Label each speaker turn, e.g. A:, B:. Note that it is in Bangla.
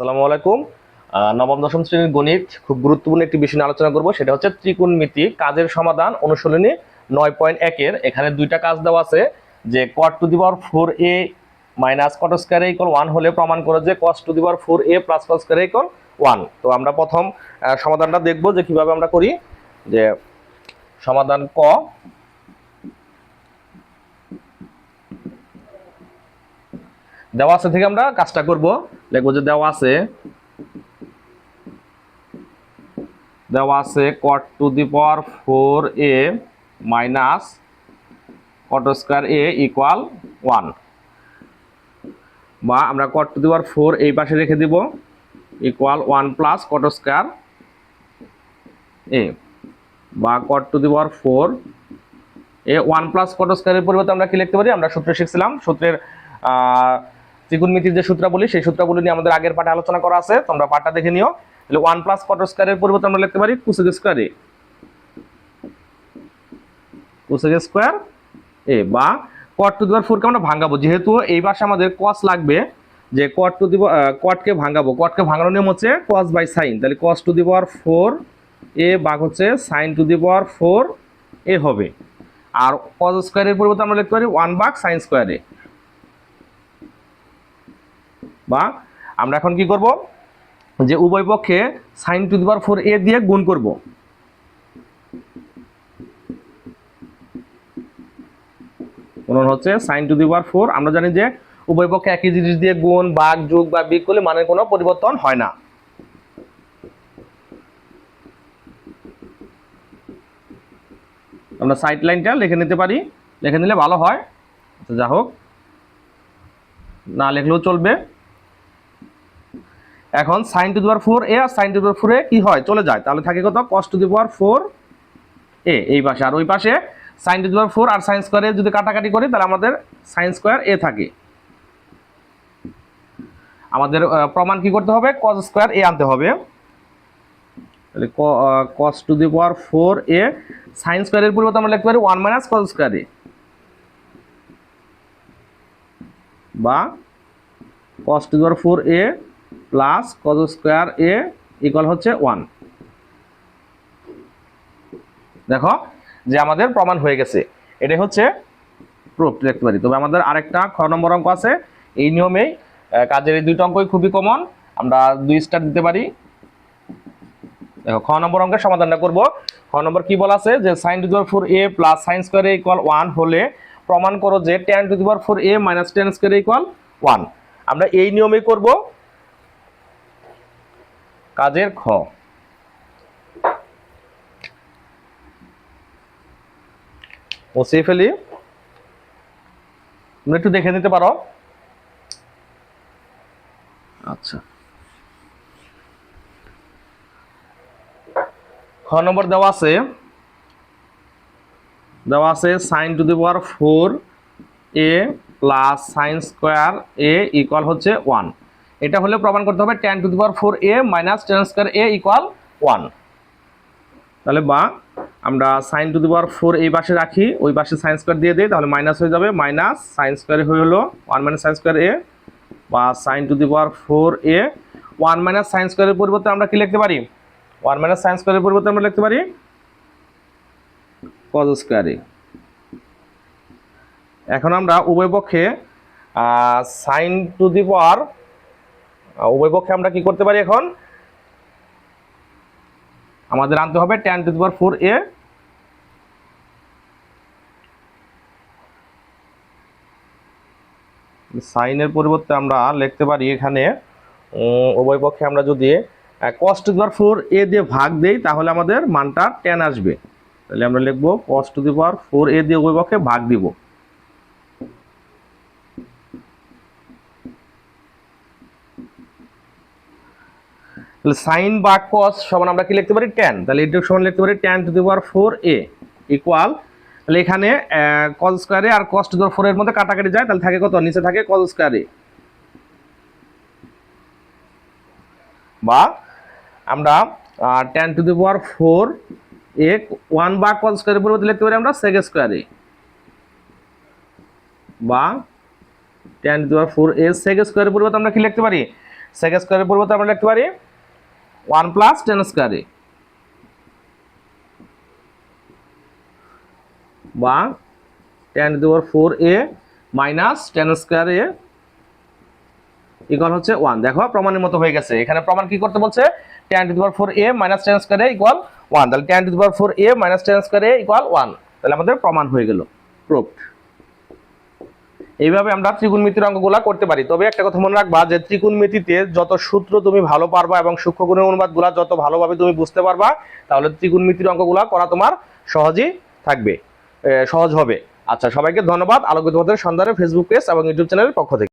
A: আসসালামু আলাইকুম। নবম, দশম শ্রেণির গণিত খুব গুরুত্বপূর্ণ একটি বিষয় আলোচনা করব, সেটা হচ্ছে ত্রিকোণমিতি, কাজের সমাধান অনুশীলনী নয় পয়েন্ট একের এখানে দুইটা কাজ দেওয়া আছে, যে cot to the power four A minus cot square equal one হলে প্রমাণ করে যে cos to the power four A plus cos square equal one তো আমরা প্রথম সমাধানটা দেখব যে কীভাবে আমরা করি, যে সমাধান ক দেওয়া আছে থেকে আমরা কাজটা করব। লিখব যে দেওয়া আছে। দেওয়া আছে cot to the power four A minus cot square A equal one বা আমরা কট টু দি পাওয়ার ফোর এই পাশে রেখে দিব। Equal one plus cot square A বা cot to the power four A one plus cot স্কোয়ারের পরিবর্তে আমরা কি লিখতে পারি? আমরা সূত্র শিখছিলাম। সূত্রের আহ, ত্রিকোণমিতির যে সূত্রাবলী সেই সূত্রাবলী নিয়ে আমাদের আগের পাঠে আলোচনা করা আছে। তোমরা পাঠটা দেখে নিও। তাহলে ওয়ান প্লাস কট স্কোয়ারের পরিবর্তে আমরা লিখতে পারি? কুসেক স্কোয়ারে কুসেক স্কোয়ার এ বা কট টু দিবার ফোরকে আমরা ভাঙাবো। যেহেতু এই পাশে আমাদের কস লাগবে যে কট টু দিব কটকে ভাঙাবো। কটকে ভাঙানোর নিয়ম হচ্ছে কস বাই সাইন তাহলে cos to the power four A বাঘ হচ্ছে sine to the power four A হবে। আর কস স্কোয়ারের পরিবর্তে আমরা লিখতে পারি ওয়ান বাঘ সাইন স্কোয়ারে বা আমরা এখন কি করব? যে উভয় পক্ষে sine to the power four A দিয়ে গুণ করব। গুণন হচ্ছে sine to the power four আমরা জানি যে উভয় পক্ষে একই জিনিস দিয়ে গুণ ভাগ যোগ বা বিগ করলে মানের কোনো পরিবর্তন হয় না। আমরা সাইড লাইনটা লিখে নিতে পারি। লিখে নিলে ভালো হয়। আচ্ছা যা হোক। না লিখলেও চলবে। এখন sine to the power four A R sine to the power four A কি হয়? চলে যায়। তাহলে থাকে কত? কস টু দি পাওয়ার ফোর এ এই পাশে, আর ওই পাশে sine to the power four R sine স্কোয়ারে যদি কাটাকাটি করি, তাহলে আমাদের সাইন স্কোয়ার এ থাকে। আমাদের প্রমাণ কি করতে হবে? কস স্কোয়ার এ আনতে হবে। তাহলে cos to the power four A sine স্কোয়ারের পরিবর্তে আমরা লিখতে পারি one minus cos square A বা cos to the power four A plus cos square A equal হচ্ছে ওয়ান দেখো যে আমাদের প্রমাণ হয়ে গেছে। এটাই হচ্ছে প্রুফ দেখতে পারি। তবে আমাদের আরেকটা খ নম্বর অঙ্ক আছে। এই নিয়মেই কাজের এই দুইটা অঙ্কই খুবই কমন আমরা দুই স্টার দিতে পারি। দেখো, খ নম্বর অঙ্কের সমাধানটা করব। খ নম্বর কি বলা আছে? যে sine to the power four A plus sine square A equal one হলে প্রমাণ করো যে tan to the power four A minus tan square equal one আমরা এই নিয়মেই করব। কাজের খ। মুছিয়ে ফেলি তোমরা একটু দেখে নিতে পারো। আচ্ছা। খ নম্বর দেওয়া আছে। দেওয়া আছে sine to the power four A plus sine square A equal হচ্ছে ওয়ান এটা হলে প্রমাণ করতে হবে tan to the power four A minus tan square A equal one তাহলে বা, আমরা sine to the power four এই পাশে রাখি, ওই পাশে সাইন স্কোয়ার দিয়ে দিই, তাহলে মাইনাস হয়ে যাবে মাইনাস সাইন স্কোয়ার হয়ে হলো one minus sine square A বা sine to the power four A one minus sine স্কোয়ারের পরিবর্তে আমরা কি লিখতে পারি? ওয়ান মাইনাস সাইন স্কোয়ারের পরিবর্তে আমরা লিখতে পারি? কজ স্কোয়ার এ এখন আমরা উভয় পক্ষে সাইন টু দি পাওয়ার উভয় পক্ষে আমরা কি করতে পারি এখন? আমাদের আনতে হবে tan to power four A সাইনের পরিবর্তে আমরা লিখতে পারি এখানে উভয় পক্ষে আমরা যদি কস to the power four A দিয়ে ভাগ দেই, তাহলে আমাদের মানটা টেন আসবে। তাহলে আমরা লিখব কস to the power four A দিয়ে উভয় পক্ষে ভাগ দিব। তাহলে সাইন বা কস সমান আমরা কি লিখতে পারি? টেন তাহলে এটুকু সমান লিখতে পারি tan to the power four A equal তাহলে এখানে কস স্কোয়ারে আর কস টু পাওয়ার ফোর এর মধ্যে কাটাকাটি যায়, তাহলে থাকে কত? নিচে থাকে কস স্কোয়ারে বা আমরা tan to the power four A one বা কস স্কোয়ারের পরিবর্তে লিখতে পারি আমরা সেক স্কোয়ারে বা tan to the power four A sec স্কোয়ারের পরিবর্তে আমরা কি লিখতে পারি? সেক স্কোয়ারের পরিবর্তে আমরা লিখতে পারি ওয়ান প্লাস টেন স্কোয়ার বা tan to power four A minus tan square A equal হচ্ছে ওয়ান দেখো, প্রমাণের মতো হয়ে গেছে। এখানে প্রমাণ কি করতে বলছে? Tan to four A minus tan square A equal one তাহলে tan to power four A minus tan square A equal one তাহলে আমাদের প্রমাণ হয়ে গেল। প্রুফড এইভাবে আমরা ত্রিকোণমিতির অঙ্কগুলা করতে পারি। তবে একটা কথা মনে রাখবা যে ত্রিকোণমিতিতে যত সূত্র তুমি ভালো পারবা এবং সূক্ষ্মগুণের অনুবাদগুলা যত ভালোভাবে তুমি বুঝতে পারবা, তাহলে ত্রিকোণমিতির অঙ্কগুলা করা তোমার সহজই থাকবে সহজ হবে। আচ্ছা সবাইকে ধন্যবাদ। আলোকিত পথের ফেসবুক পেজ এবং ইউটিউব চ্যানেলের পক্ষ থেকে।